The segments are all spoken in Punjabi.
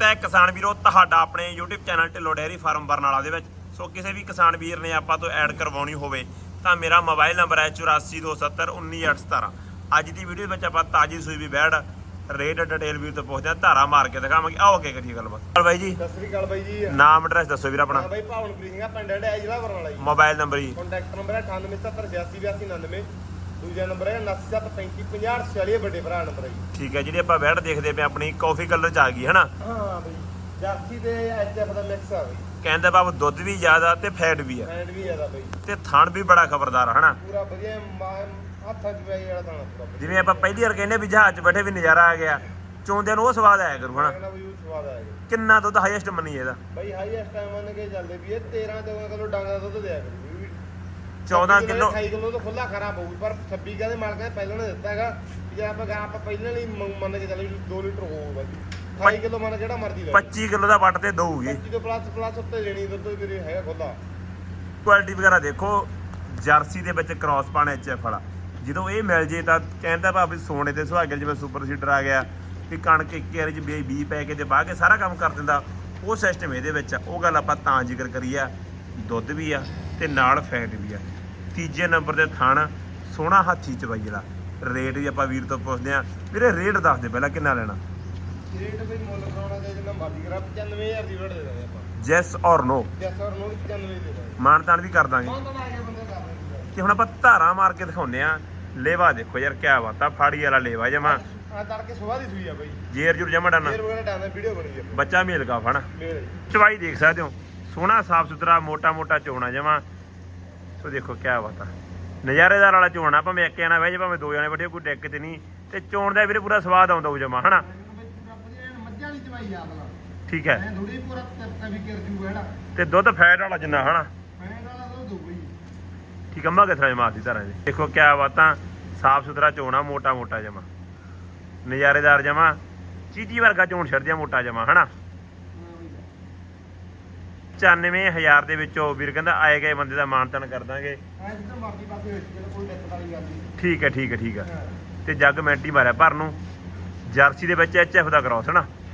ਸਵਾਗਤ ਹੈ ਕਿਸਾਨ ਵੀਰੋ ਤੁਹਾਡਾ ਆਪਣੇ YouTube channel Dhillon dairy farm Barnala ਦੇ ਵਿੱਚ। ਸੋ ਕਿਸੇ ਵੀ ਕਿਸਾਨ ਵੀਰ ਨੇ ਆਪਾਂ ਤੋਂ ਐਡ ਕਰਵਾਉਣੀ ਹੋਵੇ ਤਾਂ ਮੇਰਾ ਮੋਬਾਈਲ ਨੰਬਰ ਹੈ 8427191817 ਅੱਜ ਦੀ ਵੀਡੀਓ ਵਿੱਚ ਆਪਾਂ ਤਾਜੀ ਸੂਈ ਵੀ ਬੈੜ ਰੇਟ ਡਿਟੇਲ ਵੀਰ ਤੋਂ ਪੁੱਛਦੇ ਹਾਂ ਧਾਰਾ ਮਾਰ ਕੇ ਦਿਖਾਵਾਂਗੇ। ਆਓ ਅੱਗੇ ਕਰੀਏ ਗੱਲਬਾਤ। ਚਲ ਬਾਈ ਜੀ। ਸਤਿ ਸ੍ਰੀ ਅਕਾਲ ਬਾਈ ਜੀ। ਨਾਮ ਐਡਰੈਸ ਦੱਸੋ ਵੀਰ ਆਪਣਾ। ਬਾਈ ਭਾਵਨਪ੍ਰੀਤ ਸਿੰਘ ਆ ਪਿੰਡ ਹੈ ਜ਼ਿਲ੍ਹਾ ਬਰਨਾਲਾ ਜੀ। ਮੋਬਾਈਲ ਨੰਬਰ ਜੀ। ਕੰਟੈਕਟ ਨੰਬਰ ਹੈ 9877828299 ਦੂਜਾ ਨੰਬਰ ਹੈ 97355046 ਵੱਡੇ ਭਰਾ ਨੰਬਰ ਹੈ ਜੀ। ਠੀਕ ਹੈ ਜਿਹੜੀ ਆਪਾਂ ਬੈੜ ਦੇਖਦੇ ਪਏ ਆਪਣੀ ਕਾਫੀ ਕਲਰ ਚ ਆ ਗਈ ਹੈ ਨਾ ਹਾਂ ਬਾਈ ਜਰਸੀ ਤੇ ਐਚਐਫ ਦਾ ਮਿਕਸ ਆ ਬਾਈ। ਕਹਿੰਦੇ ਬਾਬ ਦੁੱਧ ਵੀ ਜ਼ਿਆਦਾ ਤੇ ਫੈਟ ਵੀ ਆ। ਐਂਡ ਵੀ ਜ਼ਿਆਦਾ ਬਾਈ। ਤੇ ਥਣ ਵੀ ਬੜਾ ਖਬਰਦਾਰ ਹੈ ਹਨਾ? ਪੂਰਾ ਵਧੀਆ ਮਾ- ਹੱਥਾਂ 'ਚ ਪਈ ਵਾਲਾ ਦਾਣਾ ਪੂਰਾ ਜਿਵੇਂ ਆਪਾਂ ਪਹਿਲੀ ਵਾਰ ਕਹਿੰਦੇ ਵੀ ਜਹਾਜ਼ 'ਚ ਬੈਠੇ ਵੀ ਨਜ਼ਾਰਾ ਆ ਗਿਆ ਚੋਂਦਿਆਂ ਨੂੰ ਉਹ ਸਵਾਦ ਆਇਆ ਕਰੂ ਹਨਾ? ਕਹਿੰਦਾ ਬਈ ਉਹ ਸਵਾਦ ਆਏਗਾ ਕਿੰਨਾ ਦੁੱਧ ਹਾਈਐਸਟ ਮੰਨੀ ਇਹਦਾ? ਬਾਈ ਹਾਈਐਸਟ ਟਾਈਮ ਮੰਨ ਕੇ ਚੱਲਦੇ ਵੀ ਇਹ 13 14 ਕਿਲੋ ਡੰਗ ਦਾ ਦੁੱਧ ਦਿਆ ਕਰੂ। ਵੀ 14 ਕਿਲੋ 28 ਕਿਲੋ ਤਾਂ ਖੁੱਲਾ ਖਰਾ ਪਊ ਪਰ 26 ਕਹਿੰਦੇ ਮਾਲਕਾਂ ਨੇ ਪਹਿਲਾਂ ਨੇ ਦਿੱਤਾ ਹੈਗਾ ਵੀ ਜੇ ਆਪਾਂ ਗਾਂ ਆਪਾਂ ਪਹਿਲਾਂ ਲਈ ਮੰਨ ਕੇ ਚੱਲੇ ਵੀ 2 ਲੀਟਰ ਹੋਊਗਾ ਜੀ। 28 ਕਿਲੋ ਮੰਨ ਜਿਹੜਾ ਮਰਜ਼ੀ ਲੈ 25 ਕਿਲੋ ਦਾ ਵੱਟ ਤੇ ਦਊਗੀ। 25 ਤੋਂ ਪਲੱਸ ਪਲੱਸ ਉੱਤੇ ਲੈਣੀ ਦੁੱਧ ਵੀਰੇ ਹੈਗਾ ਖੁੱਲਾ ਕੁਆਲਿਟੀ ਵਗੈਰਾ ਦੇਖੋ ਜਰਸੀ ਦੇ ਵਿੱਚ ਕ੍ਰਾਸ ਪਾਣਾ ਐਚਐਫ ਵਾਲਾ। ਜਦੋਂ ਇਹ ਮਿਲ ਜੇ ਤਾਂ ਕਹਿੰਦਾ ਭਾਵੇਂ ਸੋਨੇ ਤੇ ਸੁਹਾਗੇ ਜਿਵੇਂ ਸੁਪਰ ਸੀਡਰ ਆ ਗਿਆ ਵੀ ਕਣਕ ਇੱਕ ਵਾਰੀ ਚ ਬੀ ਬੀ ਪੈ ਕੇ ਤੇ ਬਾਹ ਕੇ ਸਾਰਾ ਕੰਮ ਕਰ ਦਿੰਦਾ ਉਹ ਸਿਸਟਮ ਇਹਦੇ ਵਿੱਚ ਆ। ਉਹ ਗੱਲ ਆਪਾਂ ਤਾਂ ਜ਼ਿਕਰ ਕਰੀ ਆ ਦੁੱਧ ਵੀ ਆ ਤੇ ਨਾਲ ਫੈਟ ਵੀ ਆ। ਤੀਜੇ ਨੰਬਰ ਤੇ ਥਣ ਸੋਹਣਾ ਹਾਥੀ ਚਵਾਈ ਜਿਹੜਾ ਰੇਟ ਵੀ ਆਪਾਂ ਵੀਰ ਤੋਂ ਪੁੱਛਦੇ ਆ ਵੀਰੇ ਰੇਟ ਦੱਸ ਦੇ ਪਹਿਲਾਂ ਕਿੰਨਾ ਲੈਣਾ? ਰੇਟ ਵੀ ਮੁੱਲ ਕਰਾਉਣਾ ਚਾਹੀਦਾ ਜਿੰਨਾ ਮਰਜ਼ੀ ਕਰਾ 95000 ਦੀ ਰੇਟ ਦੇ ਦਾਂਗੇ ਆਪਾਂ। ਜੈਸ ਔਰ ਨੋ। ਜੈਸਾ ਔਰ ਨੂੰ 95 ਦੇ ਦਾਂਗੇ। ਮਾਨਤਾਨ ਵੀ ਕਰ ਦਾਂਗੇ। ਤਾਂ ਤੇ ਹੁਣ ਆਪਾਂ ਧਾਰਾਂ ਮਾਰ ਕੇ ਦਿਖਾਉਂਦੇ ਆ ਲੇਵਾ ਦੇਖੋ ਯਾਰ ਕਿਆ ਬਾਤ ਆ ਫਾੜੀ ਵਾਲਾ ਲੇਵਾ ਜਮਾ। ਆ ਤੜਕੇ ਸੁਬਾਹ ਦੀ ਸੂਈ ਆ ਬਾਈ। ਜੇਰ ਜੁਰ ਜਮਾ ਡਾਨਾ। ਫੇਰ ਵਗੈਰਾ ਡਾਂਦਾ ਵੀਡੀਓ ਬਣੀ ਆ। ਬੱਚਾ ਮੇਲ ਕਾ ਫਣ। ਚਵਾਈ ਦੇਖ ਸਕਦੇ ਹੋ। ਸੋਹਣਾ ਸਾਫ਼ ਸੁਥਰਾ ਮੋਟਾ ਮੋਟਾ ਚੋਣਾ ਜਮਾ। ਸੋ ਦੇਖੋ ਕਿਆ ਬਾਤ ਆ। ਨਜ਼ਾਰੇਦਾਰ ਵਾਲਾ ਚੋਣਾ ਭਾਵੇਂ ਇੱਕ ਜਣਾ ਬਹਿ ਜਾ ਭਾਵੇਂ ਦੋ ਜਣੇ ਬੈਠੇ, ਕੋਈ ਡੈਕ ਤੇ ਨਹੀਂ। ਤੇ ਚੋਣ ਦਾ ਵੀਰੇ ਪੂਰਾ ਸਵਾਦ ਆਉਂਦਾ ਉਹ ਜਮਾ, ਹਨਾ? ਮੱਝਾਂ ਠੀਕ ਹੈ। ਮੈਂ ਤੇ ਦੁੱਧ ਫੈਟ ਵਾਲਾ ਜਿੰਨਾ, ਹਨਾ? ਮੈਂ ਵਾਲਾ ਤਾਂ ਦੋ ਬਈ ਠੀਕ ਅੰਮਾ ਕਿਥਰਾ ਮਾਰਦੀ ਧਾਰਾਂ ਜੀ। ਦੇਖੋ ਕਿਆ ਬਾਤਾਂ ਸਾਫ਼ ਸੁਥਰਾ ਚੋਣਾ ਮੋਟਾ ਮੋਟਾ ਜਮਾ। ਨਜ਼ਾਰੇਦਾਰ ਜਮਾ, ਚੀਟੀ ਵਰਗਾ ਚੋਣ ਛੱਡਦਿਆ ਮੋਟਾ ਜਮਾ, ਹਨਾ? 94000 ਦੇ ਵਿੱਚੋਂ ਵੀਰ ਕਹਿੰਦਾ ਆਏ ਗਏ ਬੰਦੇ ਦਾ ਮਾਨਤਨ ਕਰ ਦਾਂਗੇ। ਹਾਂ ਜਿੱਦਾਂ ਮਰਜ਼ੀ ਪਾਸੇ ਵਿੱਚ ਚਲੋ ਕੋਈ ਦਿੱਕਤ ਵਾਲੀ ਗੱਲ ਨਹੀਂ। ਠੀਕ ਹੈ ਠੀਕ ਹੈ ਠੀਕ ਹੈ। ਹਾਂ। ਤੇ ਜੱਗ ਮੈਂਟੀ ਮਾਰਿਆ ਭਰ ਨੂੰ। ਜਰਸੀ ਦੇ ਵਿੱਚ ਐਚਐਫ ਦਾ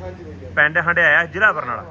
ਹਾਂਜੀ ਬਈ ਪਿੰਡ ਹੰਡਿਆਇਆ ਜ਼ਿਲ੍ਹਾ ਬਰਨਾਲਾ।